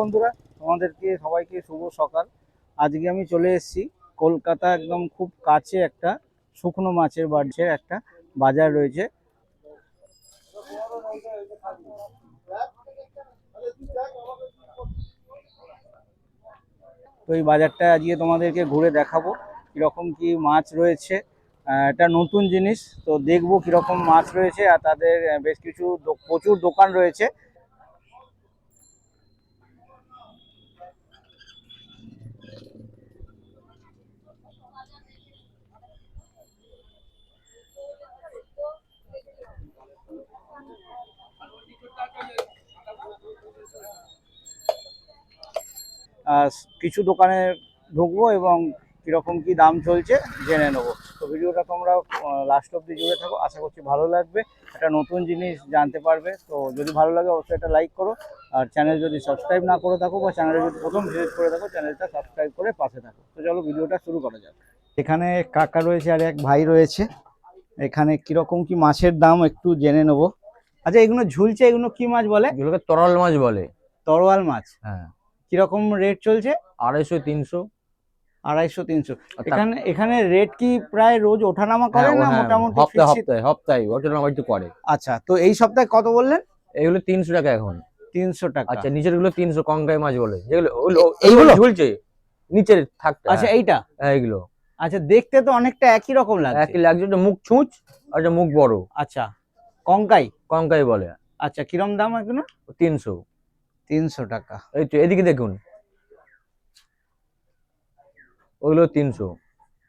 বন্ধুরা, তোমাদেরকে সবাইকে শুভ সকাল। আজকে আমি চলে এসেছি কলকাতা একদম খুব কাছে একটা শুকনো মাছের বাড়ছে একটা বাজার রয়েছে। তো এই বাজারটা আজকে তোমাদেরকে ঘুরে দেখাবো, কীরকম কি মাছ রয়েছে। এটা নতুন জিনিস, তো দেখব কীরকম মাছ রয়েছে, আর তাদের বেশ কিছু প্রচুর দোকান রয়েছে। কিছু দোকানে ঢুকবো এবং কীরকম কি দাম চলছে জেনে নেব। তো ভিডিওটা তোমরা লাস্ট অব্দি জুড়ে থাকো আশা করছি ভালো লাগবে। একটা নতুন জিনিস জানতে পারবে তো যদি ভালো লাগে অবশ্যই একটা লাইক করো। আর চ্যানেল যদি সাবস্ক্রাইব না করে থাকো বা চ্যানেলে যদি প্রথম ভিজিট করে থাকো চ্যানেলটা সাবস্ক্রাইব করে পাশে থাকো। তো চলো ভিডিওটা শুরু করা যাক। এখানে কাকা রয়েছে আর এক ভাই রয়েছে। এখানে কীরকম কি মাছের দাম একটু জেনে নেব। আচ্ছা এগুলো ঝুলছে এগুলো কি মাছ বলে? এগুলোকে তরল মাছ বলে। তরোয়াল মাছ। হ্যাঁ। কীরকম রেট চলছে? আড়াইশো তিনশো। আড়াইশো তিনশো। এখানে এখানে রেট কি প্রায় রোজ ওঠানামা করে হ্যাঁ, না হ্যাঁ, মোটামুটি হপ্তাহে? হপ্তাহে হপ্তাহে ওটা না একটু করে। আচ্ছা তো এই সপ্তাহে কত বললেন? এগুলো তিনশো টাকা এখন। তিনশো টাকা। আচ্ছা নিচেরগুলো তিনশো কঙ্কাই মাছ বলে। যেগুলো এইগুলো? ঝুলছে। নিচের থাকতে আচ্ছা এইটা? হ্যাঁ এইগুলো। আচ্ছা দেখতে তো অনেকটা একই রকম লাগছে। একই লাগছে একটা মুখ ছুঁচ আর মুখ বড়। আচ্ছা কঙ্কাই? কঙ্কাই বলে। আচ্ছা কিরম দাম এগুলো তিনশো। তিনশো টাকা। এই তো এদিকে দেখুন। ওগুলো তিনশো।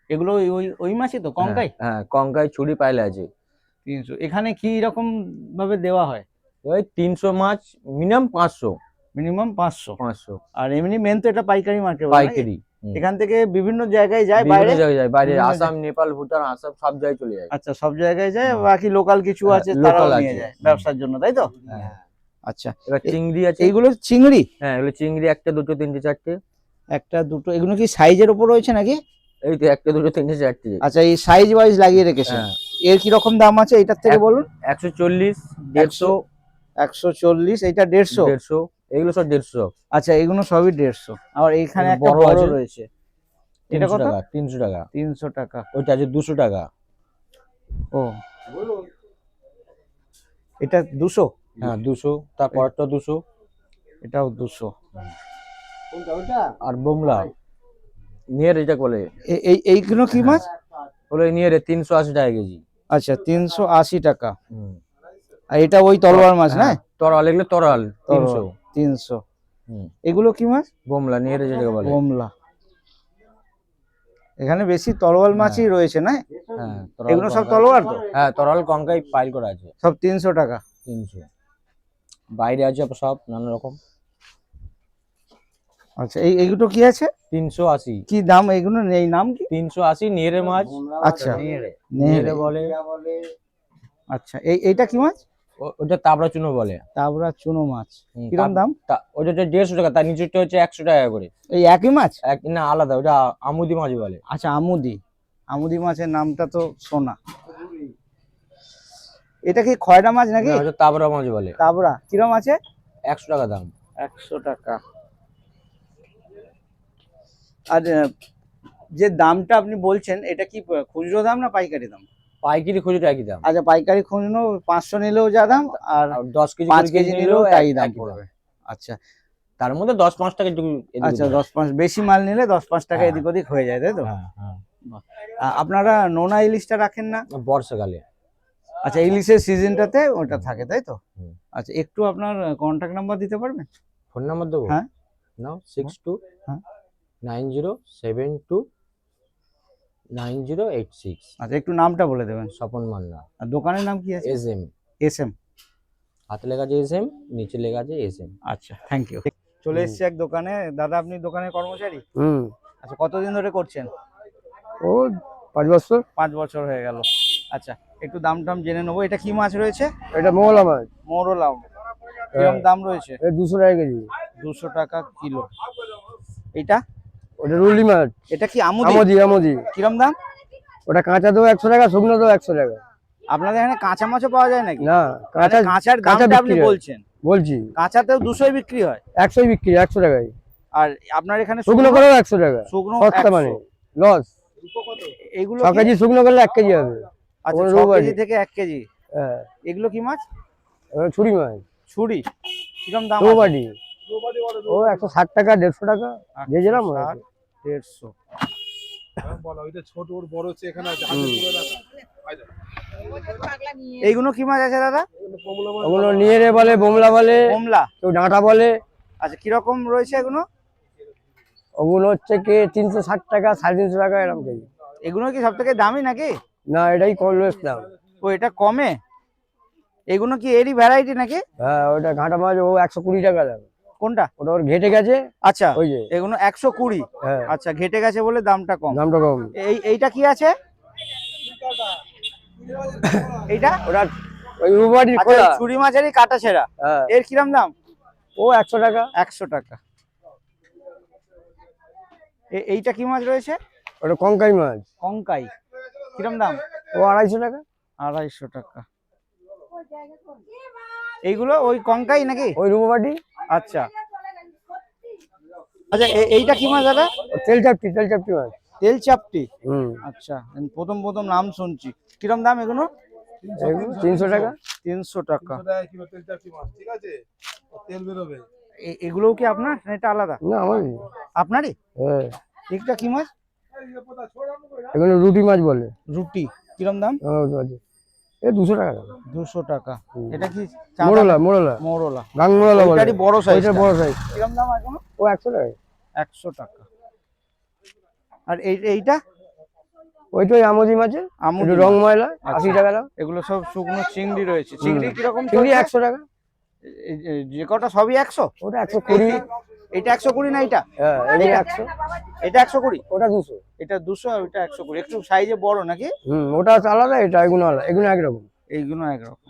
এগুলো ওই- ওই মাছই তো কঙ্কাই? হ্যাঁ কঙ্কাই ছুরি পাইলে আছে। তিনশো। এখানে কি রকম ভাবে দেওয়া হয়? ওই তিনশো মাছ মিনিমাম পাঁচশো। মিনিমাম পাঁচশো। পাঁচশো। আর এমনি মেন তো এটা পাইকারি মার্কেট পাইকারি এখান থেকে বিভিন্ন জায়গায় যায় বাইরে? জায়গায় যায় বাইরে আসাম নেপাল ভুটান আসাম সব জায়গায় চলে যায়। আচ্ছা সব জায়গায় যায় হ্যাঁ। বাকি লোকাল কিছু হ্যাঁ, আছে তারাও নিয়ে যায় ব্যবসার জন্য তাই তো? হ্যাঁ। আচ্ছা। এবার চিংড়ি আছে। এইগুলো চিংড়ি? হ্যাঁ এগুলো চিংড়ি একটা দুটো তিনটে চারটে। একটা দুটো এগুলো কি সাইজের উপর রয়েছে নাকি? এই তো একটা দুটো তিনটে চারটে। আচ্ছা এই সাইজ ওয়াইজ লাগিয়ে রেখেছেন। হ্যাঁ। এর কি রকম দাম আছে এটার থেকে বলুন? একশো চল্লিশ দেড়শো। একশো চল্লিশ এটা দেড়শো? দেড়শো। এগুলো সব দেড়শো। আচ্ছা এগুলো সবই দেড়শো। আবার এইখানে এগুলো একটা বড় রয়েছে। এটা তিনশো কত? টাকা তিনশো টাকা। তিনশো টাকা। ওইটা আছে দুশো টাকা। ও। এটা দুশো? হ্যাঁ দুশো। তারপরটা দুশো। এটাও দুশো। আর বোমলা। নিয়ে এটা বলে এই এইগুলো কি মাছ? বলে নিয়ে তিনশো আশি টাকা কেজি। আচ্ছা তিনশো আশি টাকা। আর এটা ওই তলোয়ার মাছ না? হ্যাঁ, তরাল এগুলো তরাল তিনশো। তিনশো। এগুলো কি মাছ? বোমলা নিয়ে যেটাকে বলে। কমলা এখানে বেশি তলোয়াল মাছই রয়েছে না? হ্যাঁ এগুলো সব তলোয়ার তো? হ্যাঁ তরাল কঙ্কাই পাইল করা আছে। সব তিনশো টাকা। তিনশো। বাইরে আছে সব নানা রকম। আচ্ছা এই এইগুলো কি আছে? তিনশো আশি। কি দাম এইগুলো? এই নাম কি? তিনশো আশি নিয়ে মাছ। আচ্ছা নেড়ে। বলে। আচ্ছা এই এইটা কি মাছ? ওটা তাবড়া চুনো বলে। তাবড়া চুনো মাছ। কিরম দাম? ওটা হচ্ছে দেড়শো টাকা তার নিচেরটা হচ্ছে একশো টাকা করে। এই একই মাছ? এক না আলাদা ওটা আমুদি মাছ বলে। আচ্ছা আমুদি। আমুদি মাছের নামটা তো সোনা এটা কি খয়রা মাছ নাকি? তাবড়া মাছ বলে। তাবড়া। কিরম আছে? একশো টাকা দাম। একশো টাকা। আর যে দামটা আপনি বলছেন এটা কি খুচরো দাম না পাইকারি দাম? পাইকারি খুচরো একই দাম। আচ্ছা পাইকারি খুচরো পাঁচশো নিলেও যা দাম আর দশ কেজি পাঁচ কেজি নিলেও তাই দাম পড়বে। আচ্ছা তার মধ্যে দশ পাঁচ টাকা একটু আচ্ছা দশ পাঁচ বেশি মাল নিলে দশ পাঁচ টাকা হ্যাঁ। এদিক ওদিক হয়ে যায় তাই তো? হ্যাঁ হ্যাঁ। আপনারা নোনা ইলিশটা রাখেন না? বর্ষাকালে। আচ্ছা ইলিশের সিজনটাতে ওটা থাকে তাই তো? আচ্ছা একটু আপনার কন্ট্যাক্ট নাম্বার দিতে পারবেন? ফোন নাম্বার দেবো? হ্যাঁ। নাও সিক্স টু হ্যাঁ। Nine zero seven two nine zero eight six আচ্ছা একটু নামটা বলে দেবেন। স্বপন মান্না আর দোকানের নাম কি আছে? এস এম এস এম হাতে লেখা আছে এস এম নিচে লেখা আছে এস এম আচ্ছা থ্যাংক ইউ চলে। এসেছি এক দোকানে। দাদা আপনি দোকানের কর্মচারী? হুম। আচ্ছা কতদিন ধরে করছেন? ও পাঁচ বছর। পাঁচ বছর হয়ে গেল। আচ্ছা একটু দাম টাম জেনে নেব। এটা কি মাছ রয়েছে? এটা মোগলা মাছ। মোরলাম কিরম দাম রয়েছে? দুশো টাকা কেজি। দুশো টাকা কিলো। এটা? ওটা রুলি মাছ। এটা কি আমুদি? আমদি আমদি। কিরম দাম? ওটা কাঁচা দেবো একশো টাকা শুকনো দেবো একশো টাকা। আপনাদের এখানে কাঁচা মাছও পাওয়া যায় নাকি? না কাঁচা কাঁচার কাঁচা দামটা আপনি বলছেন। বলছি। কাঁচাতেও দুশোই বিক্রি হয়? একশোই বিক্রি একশো টাকায়। আর আপনার এখানে শুকনো করেও একশো টাকা। শুকনো মানে লস। এগুলো ছ কেজি শুকনো করলে এক কেজি হবে। আচ্ছা ওগুলো ছ কেজি থেকে এক কেজি। হ্যাঁ। এগুলো কি মাছ? ছুরি মাছ। ছুরি? দাম ও একশো ষাট টাকা দেড়শো টাকা যে যেরাম দেড়শো এইগুলো কি মাছ আছে দাদা? ওগুলো নিয়ে বলে বোমলা বলে কমলা কেউ ডাঁটা বলে। আচ্ছা কীরকম রয়েছে এগুলো? ওগুলো হচ্ছে কি তিনশো ষাট টাকা সাড়ে তিনশো টাকা এরকম কেজি। এগুলো কি সব থেকে দামি নাকি? না এটাই কম লোয়েস দাম ও এটা কমে? এগুলো কি এরই ভ্যারাইটি নাকি? হ্যাঁ ওটা ঘাটা মাছ ও একশো কুড়ি টাকা দাম। কোনটা? ওটা ওর ঘেটে গেছে। আচ্ছা ওই যে। এগুলো একশো কুড়ি। হ্যাঁ। আচ্ছা ঘেটে গেছে বলে দামটা কম। দামটা কম। এই এইটা কি আছে? এইটা? ওটা ওই রুবাড়ি আচ্ছা খোলা। এই মাছেরই কাটা ছেঁড়া হ্যাঁ। এর কিরম দাম? ও একশো টাকা। একশো টাকা। এ- এইটা কি মাছ রয়েছে? ওটা কঙ্কাই মাছ। কঙ্কাই। কিরম দাম? ও আড়াইশো টাকা? আড়াইশো টাকা। এইগুলো ওই কঙ্কাই নাকি? ওই রুবাটি আচ্ছা। আচ্ছা এ- এইটা কি মাছ দাদা? তেল চাপটি তেল চাপটি মাছ। তেল চাপটি? হুম। আচ্ছা প্রথম প্রথম নাম শুনছি। কিরম দাম এগুলো? তিনশো টাকা। তিনশো টাকা। ঠিক আছে? তেল বেরোবে। এ- এগুলোও কি আপনার? এটা আলাদা? না আপনারই? হ্যাঁ। এটা কি মাছ? এগুলো রুটি মাছ বলে। রুটি। কিরম দাম? এ দুশো টাকা দুশো টাকা। এটা কি? মোড়লা মোড়লা গাং মোড়লা বলে। ওইটারই বড় সাইজ ওইটা বড় সাইজ কিরম দাম এখনও? ও একশো টাকা। একশো টাকা। আর এই এইটা? ওইটা ওই আমদি মাছের। আমুদি রং ময়লা আশি আচ্ছা। টাকা দাম। এগুলো সব শুকনো চিংড়ি রয়েছে। চিংড়ি কীরকম চিংড়ি একশো টাকা। যে কটা? সবই একশো? ওটা একশো কুড়ি। এটা একশো কুড়ি না এটা হ্যাঁ এটা একশো। এটা একশো কুড়ি? ওটা দুশো। এটা দুশো আর ওইটা একশো কুড়ি। একটু সাইজে বড় নাকি? হুম ওটা আলাদা এটা এগুলো আলাদা এগুলো একরকম। এইগুলো একরকম।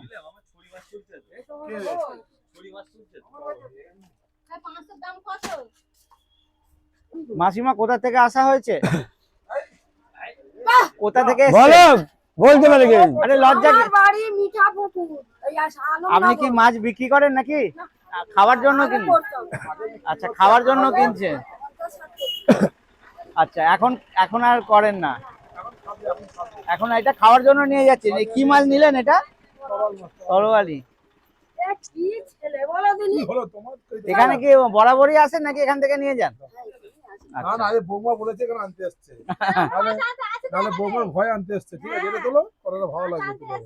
মাসিমা কোথা থেকে আসা হয়েছে? কোথা থেকে? বলো বলতে পারে কি আরে লজ্জা বাড়ি মিঠাপুকুর। এই আপনি কি মাছ বিক্রি করেন নাকি? খাওয়ার জন্য আগে কিন করতাম। আচ্ছা খাওয়ার জন্য কিনছেন? আচ্ছা এখন এখন আর করেন না। এখন এটা খাওয়ার জন্য নিয়ে যাচ্ছেন এই কি মাছ নিলেন এটা? তরোয়ালি। এ কি ছেলে বলো দিনি? হলো তোমার এখানে কি বরাবরই আসেন নাকি এখান থেকে নিয়ে যান? না না বৌমা বলেছে এখানে আনতে এসছে নাহলে নাহলে বৌমার ভয় আনতে এসছে ঠিক আছে এটা তোলো কতটা ভালো লাগবে তোমার।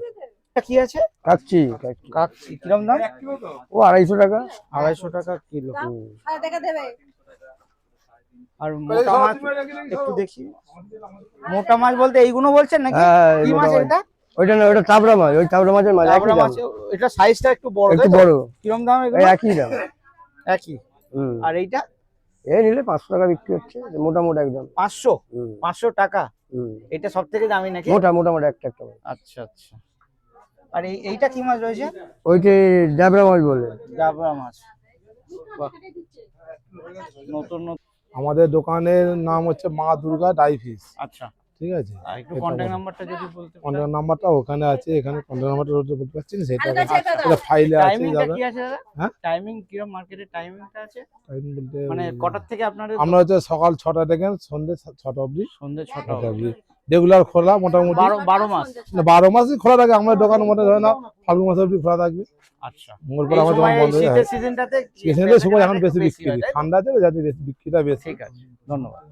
কি আছে। কাকচি কিরম দাম? ও আড়াইশো টাকা? আড়াইশো টাকা কিলো। দেখে দেবে। আর মোটা মাছ একটু দেখি। মোটা মাছ বলতে এইগুলো বলছেন নাকি? হ্যাঁ কি মাছ এটা? ওইটা না ওইটা চাবড়া মাছ ওই চাবড়া মাছের মাছ একই দাম। মাছ এটা সাইজটা একটু বড় একটু? বড়। কিরম দাম এগুলো? একই দাম। একই। আর এইটা? এই নিলে পাঁচশো টাকা বিক্রি হচ্ছে মোটা মোটা একদম। পাঁচশো? পাঁচশো টাকা? হুম। এটা সব থেকে দামি নাকি? মোটা মোটা মোটা একটা একটা আচ্ছা আচ্ছা। আর এই এইটা কি মাছ রয়েছে? ওইটা ডাবরা মাছ বলে। ডাবরা মাছ। নতুন নতুন। আমাদের দোকানের নাম হচ্ছে মা দুর্গা ডাই ফিস আচ্ছা। ঠিক আছে? কন্ট্যাক্ট নাম্বারটা যদি বলতে কন্ট্যাক্ট নাম্বারটা ওখানে আছে এখানে কন্ট্যাক্ট নাম্বারটা বলতে পারছেন সেটা আছে এটা ফাইলে আছে যাবে। কি আছে হ্যাঁ? টাইমিং কিরম মার্কেটের টাইমিংটা আছে? টাইমিং বলতে মানে কটার থেকে আপনাদের আমরা হচ্ছে সকাল 6টা থেকে সন্ধ্যে সা- ছটা অবধি। সন্ধ্যে ছটা ছটা অবধি। রেগুলার খোলা মোটামুটি। বারো মাস। বারো মাসই খোলা থাকে আমাদের দোকান মনে ধরে না ফাল্গুন মাসে অব্দি খোলা থাকবে। আচ্ছা। মঙ্গলবার আমার সময় দোকান বন্ধ হয়ে সিজনটাতে সময় এখন বেশি বিক্রি হয়, ঠান্ডা যাতে বেশি বিক্রিটা বেশি ঠিক আছে ধন্যবাদ।